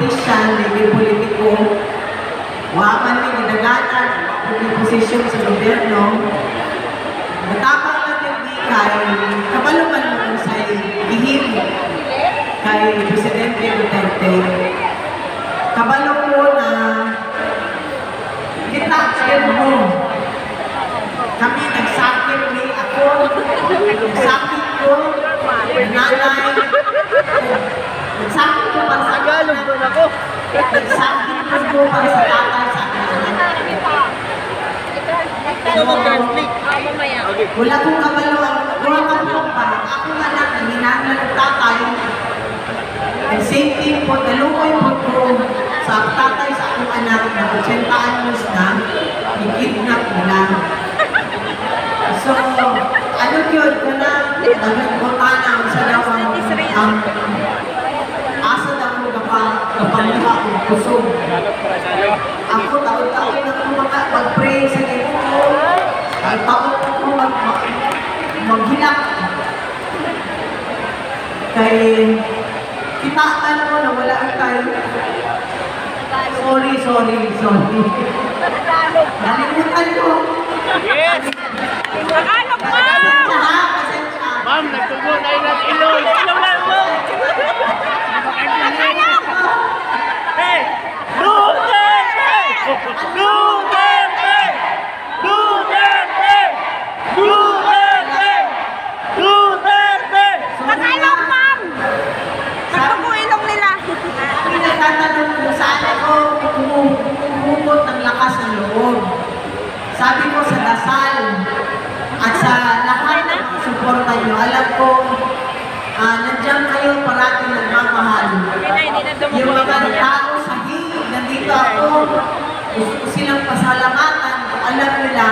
politician, may politiko, waman may ginaganan, may posisyon sa gobyerno, matapang na hindi kay kabaluman mo sa ihim kay Presidente Duterte. Kabalo ko na kita mo kami nagsakit ni ako, nagsakit ko, nanay, nagsakit ko para sa Doon ako. nagsakit ko para sa tatay sa akin. Tawag translate. Okay. Wala kong kabalo, wala kang pa. Ako anak na hinangan ng tatay. And same thing po, nalukoy po ko sa tatay sa akong anak na 80 anyos na, ikidnap nila. So, ano yun, ko na, nagkota na ang sa daw ang, ang asa daw ko kapa, kapamuha ko kusog. Ako, taon-taon na ko mga mag-pray sa Ginoo. Taon-taon na ko mag, mag, maghilak. Kay, kitaan mo na wala ang tayo. Sorry, sorry, sorry. Nalimutan ko. Yes! Tagalog mo! Ma'am, nagtugo na yun ang ilong. Ilong lang mo. Hey! Duterte! Duterte! Duterte! Duterte! Duterte! Tagalog, ma'am! Nagtugo ilong nila. Pinagtatanong kung saan ako kumukot ng lakas ng loob. Sabi ko sa dasal at sa lahat ng suporta niyo, alam ko, ah, nandiyan kayo parati nagmamahal. Yung mga tao sa hilig, nandito ako, gusto ko silang pasalamatan, alam nila,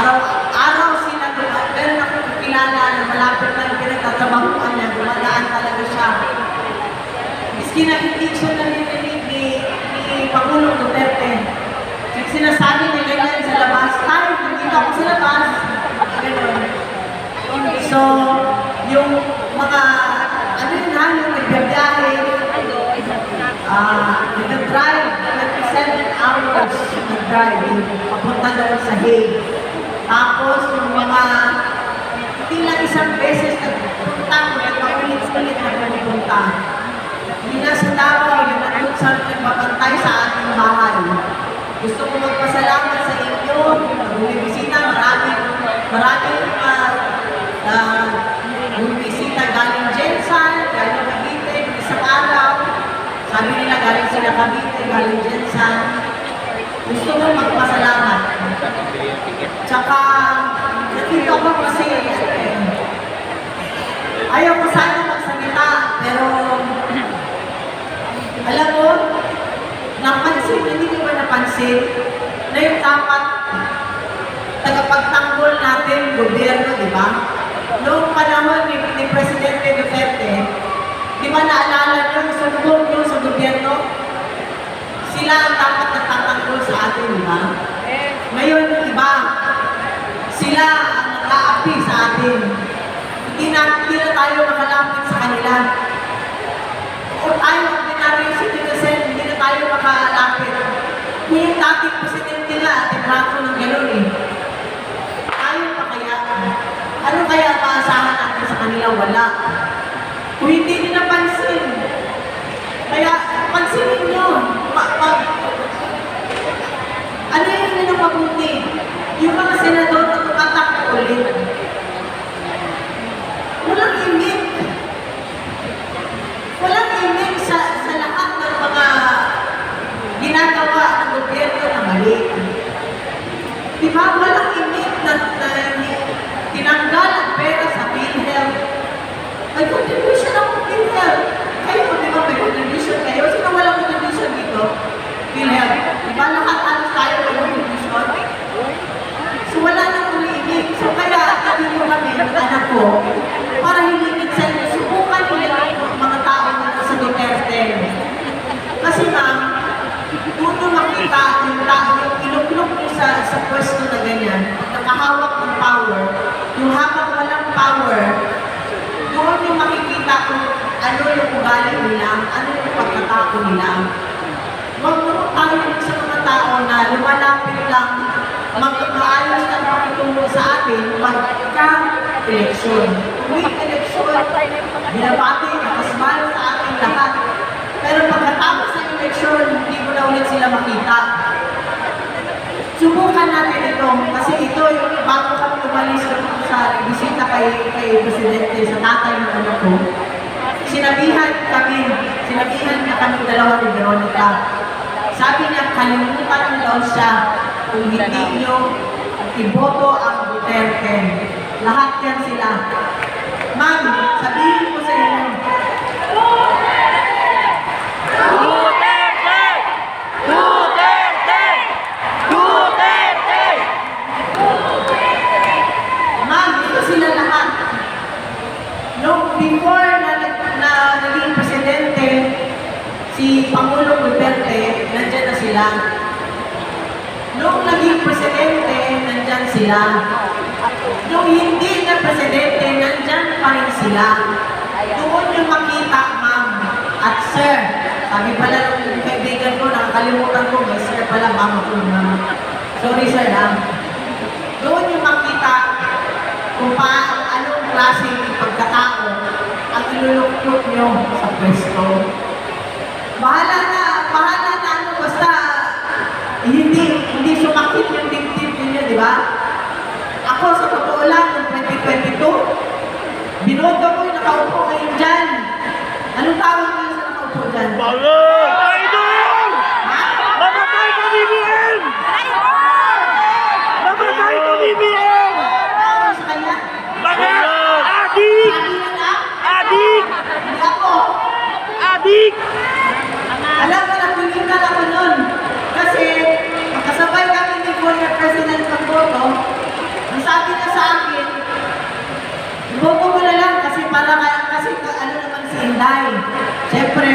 araw-araw sila, meron ako kakilala na malapit na yung pinagtatrabahuan niya, gumadaan talaga siya. Miski na hindi siya narinig ni, ni Pangulong Duterte. Sinasabi niya ganyan sa labas, tayo, nandito ako sa labas. So, yung mga, ano yun ha, yung nagbibiyahe, ah, nag-drive, 27 hours nag-drive, papunta doon sa Hague. Tapos, yung mga, hindi isang beses nagpunta, nagpaulit-ulit na pumupunta. Hindi na sa Davao, yun ang doon sa nagbabantay sa ating bahay. Gusto ko magpasalamat sa inyo, bumibisita, marami, marami uh, uh, bumibisita galing Jensan, galing Cavite, isang araw. Sabi nila galing sila Cavite, galing Jensan. Gusto ko magpasalamat. Tsaka, nakita ko kasi, eh, ayaw ko sana magsalita, pero alam mo, napansin, na yung dapat tagapagtanggol natin, gobyerno, di ba? Noong panahon ni, ni Presidente Duterte, di ba naalala niyo, sumbong niyo sa gobyerno, sila ang dapat nagtatanggol sa atin, di ba? Ngayon, iba, sila ang nag-aapi sa atin. Hindi na, hindi na tayo makalapit sa kanila kung tayo ordinary citizen, hindi na tayo makalapit. Yung dating presidente nila, tinrato ng gano'n eh. Tayo pa kaya? Ano kaya maasahan natin sa kanila? Wala. Kung hindi din napansin. Kaya, pansinin nyo. Ma, ma, ano yung yun ang mabuti? Yung mga senador na tumatak ulit. Walang imik. Walang imig sa, sa lahat ng mga ginagawa ng gobyerno na mali. Di ba? Walang imig na, na tinanggal ang pera sa PhilHealth. May contribution ako PhilHealth. Kayo po, di may contribution kayo? Sino walang contribution dito? PhilHealth. Di ba lahat alos tayo may contribution? So wala nang umiimig. So kaya, sabi ko kami, anak ko, para hindi sa inyo, subukan nila mga tao dito sa Duterte. Kasi ma'am, doon makita yung tao, yung inuklok sa, sa na ganyan, nakahawak ng power, yung habang walang power, doon nyo makikita kung ano yung ugali nila, ano yung pagkatao nila. Huwag mo tayo sa mga tao na lumalapit lang magkaayos ng pakitungo sa atin pagka-eleksyon. Tuwing eleksyon, binabati, nakasmile sa ating lahat. Pero pagkatapos ng eleksyon, hindi mo na ulit sila makita. Subukan natin ito kasi ito yung bago kami umalis sa bisita kay, kay Presidente sa tatay ng anak ko. Sinabihan kami, sinabihan na kami dalawa ni Veronica. Sabi niya, kalimutan daw siya kung hindi niyo iboto ang Duterte. Lahat yan sila. Ma'am, sabihin ko sa inyo, Duterte! Duterte! Duterte! Ma'am, ito sila lahat. Nung before na, na naging presidente, si Pangulong Duterte, nandyan na sila. Nung naging presidente, nandyan sila. Nung hindi na presidente, nandyan pa rin sila. Doon yung makita, ma'am, at sir. Sabi pala ng kaibigan ko, nakakalimutan ko, may sir pala, ma'am ako ma'am. Sorry sir, ha. Doon yung makita kung pa anong klaseng pagkatao ang iluluklok nyo sa pwesto. Bahala na, bahala na ano, basta hindi, hindi sumakit yung dibdib ninyo, di ba? Ako, sa totoo lang, noong 2022, binoto ko yung nakaupo ngayon dyan. Anong tawag niyo sa nakaupo dyan? Bawal! Idol! Ha? Mamatay ka, BBM! Mamatay ka, BBM! Tawag sa kanya? Mga adik! Sabi na lang, Adik! hindi ako. Adik! Alam mo, napilitan ako nun. Kasi, magkasabay kami ni former President Pagboto, ang sabi niya sa akin, iboto mo na lang kasi para kaya, kasi ka- ano naman si Inday. Siyempre,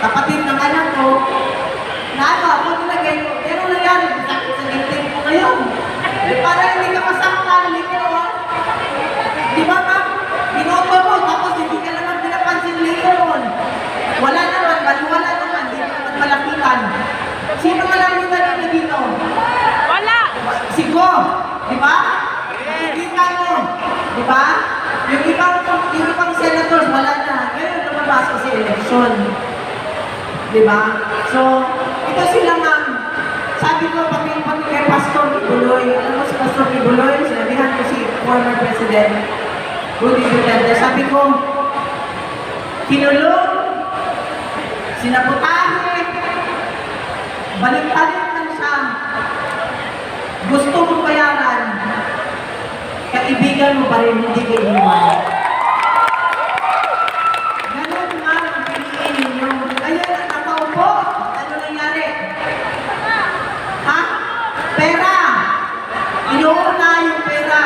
kapatid ng anak ko, na ano, ako nilagay ko, pero nangyari, sakit sa dibdib ko ngayon. Eh, para hindi ka masama ng libro, ah. Di ba, ma'am? Binoto mo, tapos hindi ka naman pinapansin later on. Wala naman, baliwala naman, di ka naman malapitan. Sino malapitan ninyo dito? Wala. Si Go, di ba? Nakikita mo, di ba? Yung ibang, yung ibang senators, wala na. Ngayon lumabas election. Di ba? So, ito sila ma'am. Sabi ko, pati, pati kay Pastor Ibuloy, alam mo si Pastor Ibuloy, sinabihan ko si former President Rudy Duterte. Sabi ko, kinulong, sinaputahe, baliktarin man siya, gusto mo bayaran, kaibigan mo pa rin, hindi ka iniwan. Ganun nga ang piliin ninyo. Ngayon, ang nakaupo, ano nangyari? Ha? Pera! Inuuna yung pera.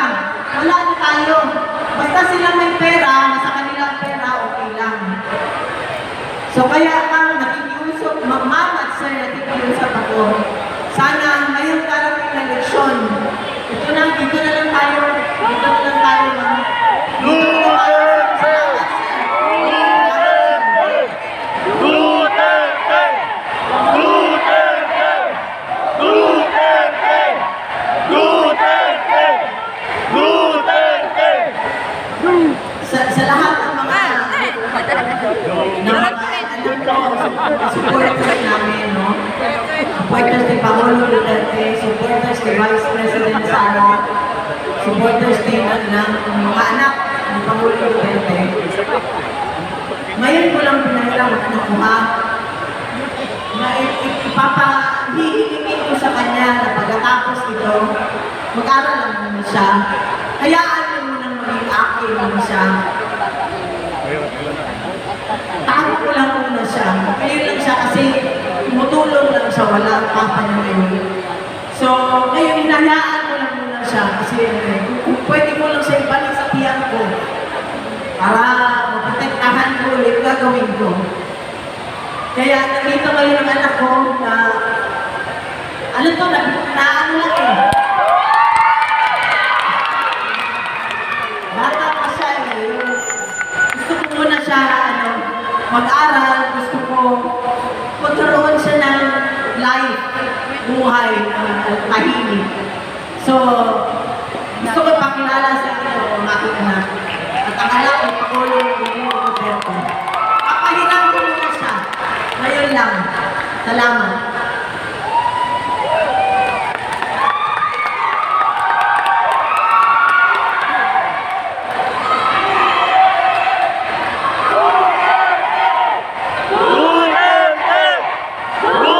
Wala na tayo. Basta sila may pera, nasa kanilang pera, okay lang. So kaya ang nakikiusap, ma- ma'am at sir, nakikiusap ako. Sana ngayong darating na eleksyon, ito na, dito na lang tayo, dito na lang tayo, ma'am. Dito na lang tayo. Salamat, sir. Duterte! Duterte! Duterte! Duterte! Duterte! Sa, sa lahat ng mga na mga alam ko, supporters namin, no? Supporters ni Pangulo Duterte, ni Vice President Sara, supporters din ng, ng mga anak ni Pangulo Duterte. Ngayon ko lang pinahiram ang anak ko ha, na i- i- ipapahihilingin ko sa kanya na pagkatapos ito, mag-aral lang siya. Hayaan niyo munang maging akin muna siya. Tago ko lang muna siya. Ngayon lang siya kasi tumutulong lang siya, wala ang papa niya. gagawin ko. Kaya nakita kayo ng anak ko na alam ko, na, naano lang eh. Bata pa siya eh. Gusto ko muna siya ano, mag-aral. Gusto ko magkaroon siya ng life, buhay, uh, tahimik. So, Rodrigo Duterte.